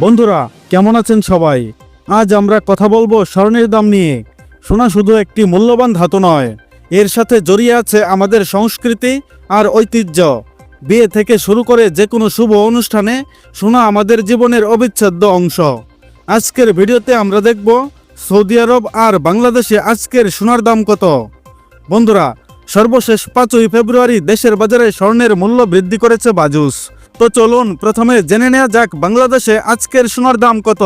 বন্ধুরা, কেমন আছেন সবাই? আজ আমরা কথা বলব স্বর্ণের দাম নিয়ে। সোনা শুধু একটি মূল্যবান ধাতু নয়, এর সাথে জড়িয়ে আছে আমাদের সংস্কৃতি আর ঐতিহ্য। বিয়ে থেকে শুরু করে যে কোনো শুভ অনুষ্ঠানে সোনা আমাদের জীবনের অবিচ্ছেদ্য অংশ। আজকের ভিডিওতে আমরা দেখব সৌদি আরব আর বাংলাদেশে আজকের সোনার দাম কত। বন্ধুরা, সর্বশেষ পাঁচই ফেব্রুয়ারি দেশের বাজারে স্বর্ণের মূল্য বৃদ্ধি করেছে বাজুস। তো চলুন প্রথমে জেনে নেওয়া যাক বাংলাদেশে আজকের সোনার দাম কত।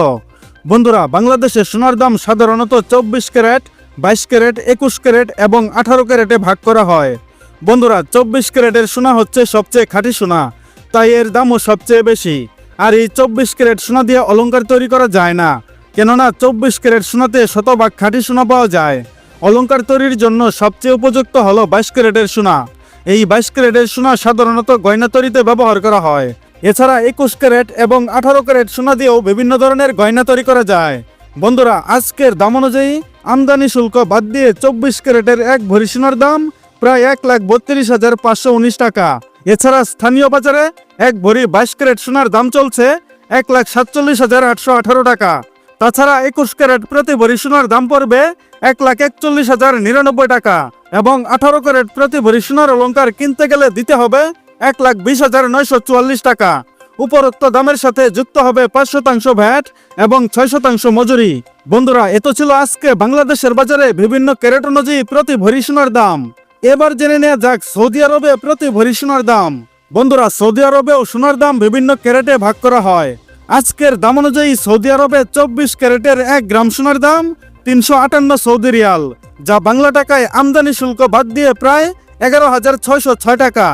বন্ধুরা, বাংলাদেশে সোনার দাম সাধারণত চব্বিশ ক্যারেট, বাইশ ক্যারেট, একুশ ক্যারেট এবং আঠারো ক্যারেটে ভাগ করা হয়। বন্ধুরা, চব্বিশ ক্যারেটের সোনা হচ্ছে সবচেয়ে খাঁটি সোনা, তাই এর দামও সবচেয়ে বেশি। আর এই চব্বিশ ক্যারেট সোনা দিয়ে অলঙ্কার তৈরি করা যায় না, কেননা চব্বিশ ক্যারেট সোনাতে শতভাগ খাঁটি সোনা পাওয়া যায়। অলংকার তৈরির জন্য সবচেয়ে উপযুক্ত হলো বাইশ ক্যারেটের সোনা। এই বাইশ ক্যারেটের সোনা সাধারণত গয়না তৈরিতে ব্যবহার করা হয়। এছাড়া একুশ ক্যারেট এবং আঠারো ক্যারেট সোনা দিয়েও বিভিন্ন ধরনের গয়না তৈরি করা যায়। বন্ধুরা, আজকের দাম অনুযায়ী আমদানি শুল্ক বাদ দিয়ে চব্বিশ ক্যারেটের এক ভরি সোনার দাম প্রায় এক লাখ বত্রিশ হাজার পাঁচশো উনিশ টাকা। এছাড়া স্থানীয় বাজারে এক ভরি বাইশ ক্যারেট সোনার দাম চলছে এক লাখ সাতচল্লিশ হাজার আটশো আঠারো টাকা। তাছাড়া একুশ ক্যারেট প্রতি ভরি সোনার দাম পড়বে এক লাখ একচল্লিশ হাজার নিরানব্বই টাকা। এবং আঠারো ক্যারেট প্রতি ভরি সোনার অলংকার কিনতে গেলে দিতে হবে এক লাখ বিশ হাজার নয়শো চুয়াল্লিশ টাকা। উপরোক্ত দামের সাথে যুক্ত হবে পাঁচ শতাংশ ভ্যাট এবং ছয় শতাংশ মজুরি। বন্ধুরা এত ছিল আজকে বাংলাদেশের বাজারে বিভিন্ন ক্যারেট অনুযায়ী প্রতি ভরি সোনার দাম। এবার জেনে নেওয়া যাক সৌদি আরবে প্রতি ভরি সোনার দাম। বন্ধুরা, সৌদি আরবেও সোনার দাম বিভিন্ন ক্যারেটে ভাগ করা হয়। আজকের দাম অনুযায়ী সৌদি আরবে চব্বিশ ক্যারেটের এক গ্রাম সোনার দাম তিনশো আটান্ন সৌদি রিয়াল। যা বাংলা টাকায় আমদানি শুল্ক বাদ দিয়ে প্রায় এগারো হাজার ছয়শো ছয় টাকা।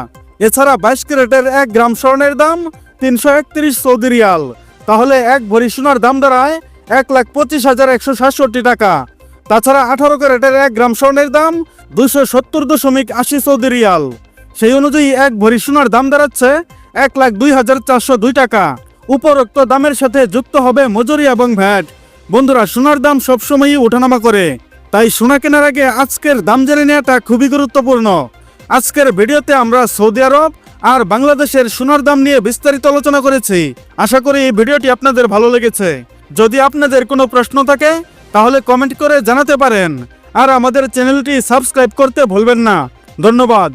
এছাড়া বাইশ ক্যারেটের এক গ্রাম স্বর্ণের দাম তিনশো একত্রিশ সৌদি রিয়াল। তাহলে এক ভরি সোনার দাম দাঁড়ায় এক লাখ পঁচিশ হাজার একশো সাতষট্টি টাকা। তাছাড়া আঠারো ক্যারেটের এক গ্রাম স্বর্ণের দাম দুশো সত্তর দশমিক আশি সৌদি রিয়াল। সেই অনুযায়ী এক ভরি সোনার দাম দাঁড়াচ্ছে এক লাখ দুই হাজার চারশো দুই টাকা। উপরোক্ত দামের সাথে যুক্ত হবে মজুরি এবং ভ্যাট। বন্ধুরা, সোনার দাম সবসময়ই ওঠানামা করে। তাই সোনা কেনার আগে আজকের দাম জেনে নেওয়াটা খুবই গুরুত্বপূর্ণ। আজকের ভিডিওতে আমরা সৌদি আরব আর বাংলাদেশের সোনার দাম নিয়ে বিস্তারিত আলোচনা করেছি। আশা করি এই ভিডিওটি আপনাদের ভালো লেগেছে। যদি আপনাদের কোনো প্রশ্ন থাকে, তাহলে কমেন্ট করে জানাতে পারেন। আর আমাদের চ্যানেলটি সাবস্ক্রাইব করতে ভুলবেন না। ধন্যবাদ।